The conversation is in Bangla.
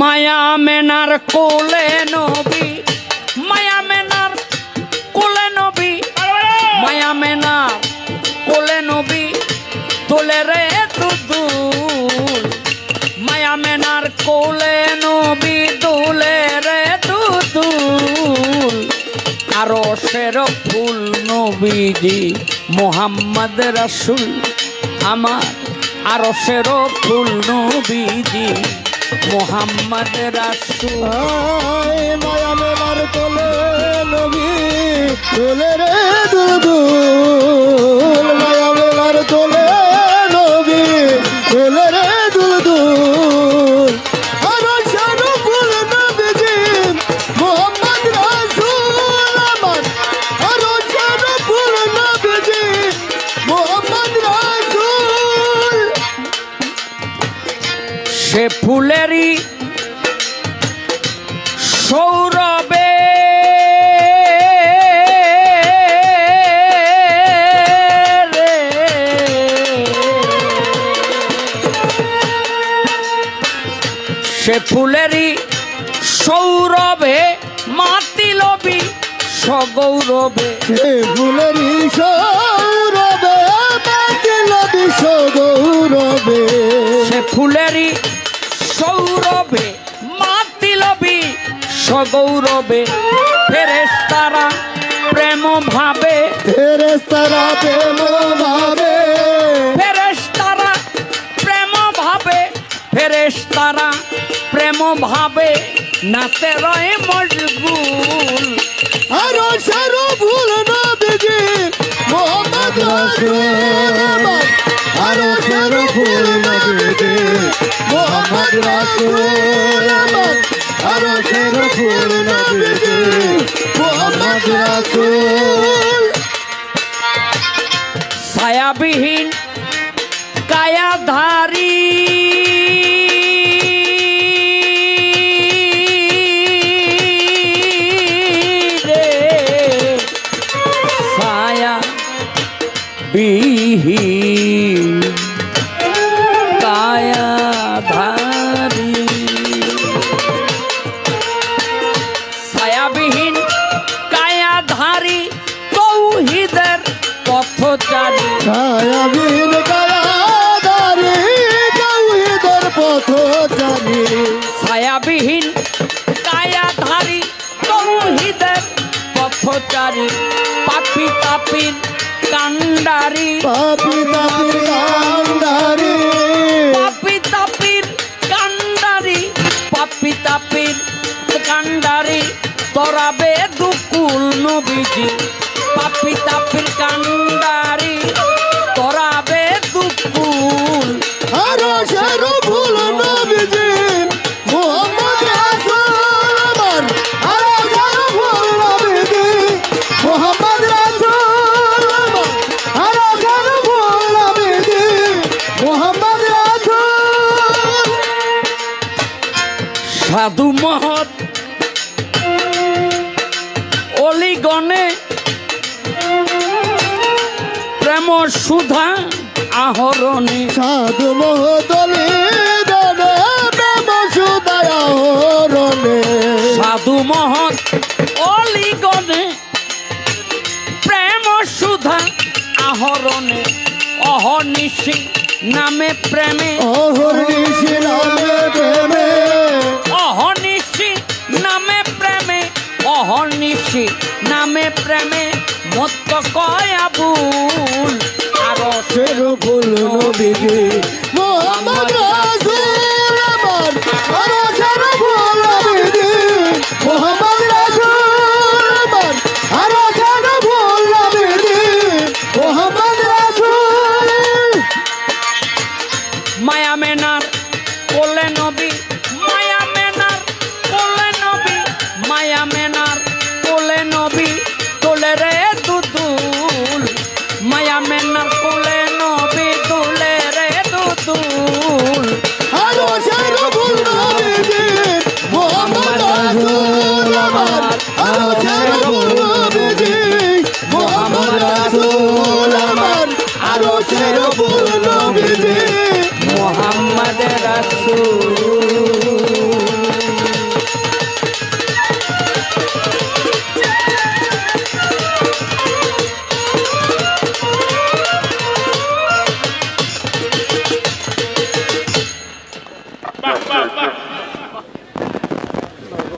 মায়া মেনার কোলে নবী, মায়া মেনার কোলে নবী, মায়া মেনার কোলে নবী তোলে রে দুদুল। মায়া মেনার কোলে নবী, দুলে রে দুদুল। আরও সের ফুল নবীজি, মোহাম্মদ রসুল আমার। আরও সের ফুল নবীজি মোহাম্মদ রাসু আয় মায়া মেলার কোলে নবী কোলে রে সে ফুলেরই সৌরবে। সে ফুলেরই সৌরভে মাতিলবি সগৌরবে সে ফুলেরই সৌরবে বাতিল বিশ্ব গৌরবে সে ফুলেরই সগৌরবে ফেরেস্তারা প্রেম ভাবে। ফেরেস্তারা প্রেম ভাবে। ফেরেস্তারা প্রেম ভাবে ফেরেস্তারা প্রেম ভাবে। নাতে রয়ে মজগুল আরও সারো ভুল না বেজে মোহাম্মদ রাসূল আরও সারো ভুল না বেজে মোহাম্মদ রাসূল ছায়াবিহীন পথচারী পাপি তাপিন কান্ডারি। পাপি তাপি কান্ডারি। পাপি তাপির কান্ডারি পাপি তাপির কান্ডারি। তরাবে দুকুল নবীজি সাধু মহৎ। অলিগণে প্রেম সুধা আহরণে। সাধু দনে প্রেম সুদয় হরণে সাধু মহৎ অলিগণে প্রেম সুধা আহরণে। অহনিশি নামে প্রেমে। অহর্নিশি আছি নামে প্রেমে মত কয়া ভুল। আর ভুল ভুল নবীজি মোহাম্মদ রাসূল। মায়া মেনার কোলে নবী Dame